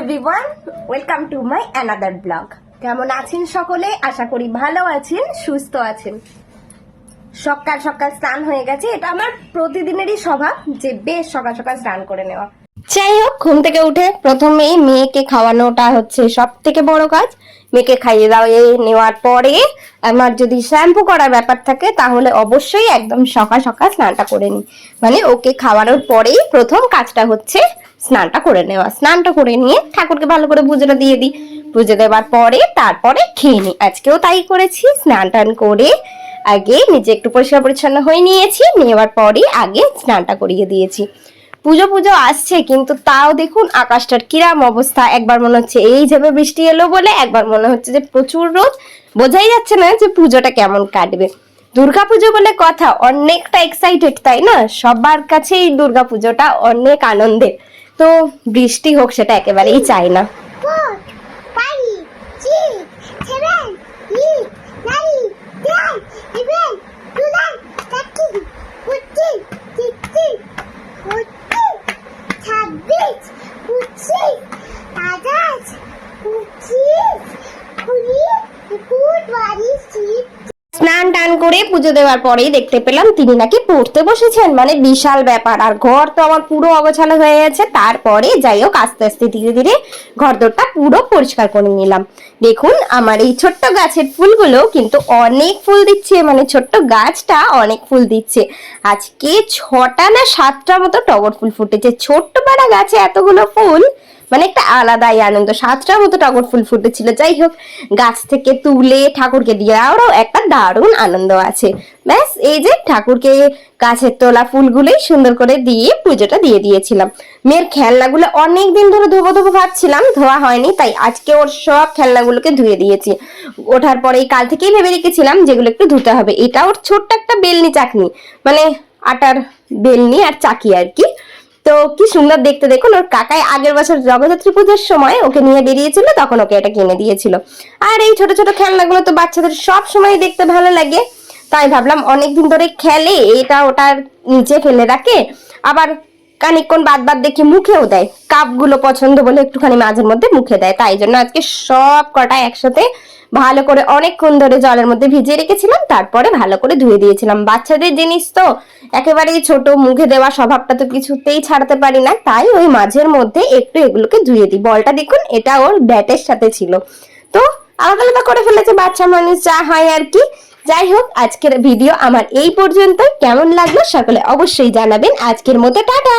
Everyone welcome to my another blog কেমন আছেন সকলে? আশা করি ভালো আছেন, সুস্থ আছেন। সকাল সকাল স্নান হয়ে গেছে। এটা আমার প্রতিদিনেরই স্বভাব যে বেশ সকাল সকাল স্নান করে নেওয়া। যাই হোক, ঘুম থেকে উঠে প্রথমেই মেয়েকে খাওয়ানোটা হচ্ছে সব থেকে বড় কাজ। মেয়েকে খাইয়ে দাওয়ে নেওয়ার পরে আমার যদি শ্যাম্পু করার ব্যাপার থাকে, তাহলে অবশ্যই একদম সকাল সকাল স্নানটা করে নিই। মানে ওকে খাওয়ানোর পরেই প্রথম কাজটা হচ্ছে স্নানটা করে নেওয়া। স্নানটা করে নিয়ে ঠাকুরকে ভালো করে পুজোটা দিয়ে দিই। পুজো দেওয়ার পরে তারপরে খেয়ে নিই। আজকেও তাই করেছি। স্নান টান করে আগে নিজে একটু পরিষ্কার পরিচ্ছন্ন হয়ে নিয়েছি। নেওয়ার পরে আগে স্নানটা করিয়ে দিয়েছি। পুজো পুজো আসছে কিন্তু তাও দেখুন আকাশটার কিরাম অবস্থা। একবার মনে হচ্ছে এই যাবে বৃষ্টি এলো বলে, একবার মনে হচ্ছে যে প্রচুর রোদ। বোঝাই যাচ্ছে না যে পুজোটা কেমন কাটবে। দুর্গাপুজো বলে কথা অনেকটা এক্সাইটেড তাই না? সবার কাছেই দুর্গাপুজোটা অনেক আনন্দের। তো বৃষ্টি হোক সেটা একেবারেই চাই না। Four, করে পুজো দেওয়ার পরেই দেখতে পেলাম তিনি নাকি পড়তে বসেছেন। মানে বিশাল ব্যাপার। আর ঘর তো আমার পুরো অগোছালো হয়ে গেছে। তারপরে যাই হোক, আস্তে আস্তে ধীরে ধীরে ঘর ঘরদোরটা পুরো পরিষ্কার করে নিলাম। দেখুন, আমার এই ছোট্ট গাছের ফুলগুলো কিন্তু অনেক ফুল দিচ্ছে। মানে ছোট্ট গাছটা অনেক ফুল দিচ্ছে। আজকে ছটা না সাতটা মতো টগর ফুল ফুটেছে। ছোট্ট পাড়া গাছে এতগুলো ফুল। মানে একটা আলাদাই আনন্দ। সাতটার মতো টগর ফুল ফুটেছিল। যাই হোক, গাছ থেকে তুলে ঠাকুরকে দিয়ে আরও একটা দারুণ আনন্দ আছে। ব্যাস, এই যে ঠাকুরকে গাছের তোলা ফুলগুলোই সুন্দর করে দিয়ে পুজোটা দিয়ে দিয়েছিলাম। মেয়ের খেলনাগুলো অনেক দিন ধরে ধোবো ধোবো ভাবছিলাম, ধোয়া হয়নি, তাই আজকে ওর সব খেলনাগুলোকে ধুয়ে দিয়েছি। ওঠার পরে কাল থেকেই ভেবে রেখেছিলাম যেগুলো একটু ধুতে হবে। এটা ওর ছোট্ট একটা বেলনি চাকনি মানে আটার বেলনি আর চাকি আর কি। তো কি সুন্দর দেখতে। দেখুন, ওর কাকাই আগের বছর জগদ্ধাত্রী পুজোর সময় ওকে নিয়ে বেরিয়েছিল, তখন ওকে এটা কিনে দিয়েছিল। আর এই ছোট ছোট খেলনাগুলো তো বাচ্চাদের সব সময় দেখতে ভালো লাগে। তাই ভাবলাম অনেকদিন ধরে খেলে, এটা ওটার নিচে ফেলে রাখে। আবার খানিকক্ষণ বাদ বাদ দেখে মুখেও দেয়। কাপগুলো পছন্দ বলে একটুখানি মাঝের মধ্যে মুখে দেয়। তাই জন্য আজকে সব কটা একসাথে ভালো করে অনেকক্ষণ ধরে জলের মধ্যে ভিজিয়ে রেখেছিলাম, তারপরে ভালো করে ধুয়ে দিয়েছিলাম। বাচ্চাদের জিনিস তো একেবারেই ছোট, মুখে দেওয়া স্বভাবটা তো কিছুতেই ছাড়তে পারি না। তাই ওই মাঝের মধ্যে একটু এগুলোকে ধুয়ে দিই। বলটা দেখুন, এটা ওর ব্যাটের সাথে ছিল। তো আলাদা আলাদা করে ফেলেছে বাচ্চা মানুষ, যা হয় আর কি। যাই হোক আজকের ভিডিও আমার এই পর্যন্ত কেমন লাগল? সকলে অবশ্যই জানাবেন। আজকের মতো টাটা!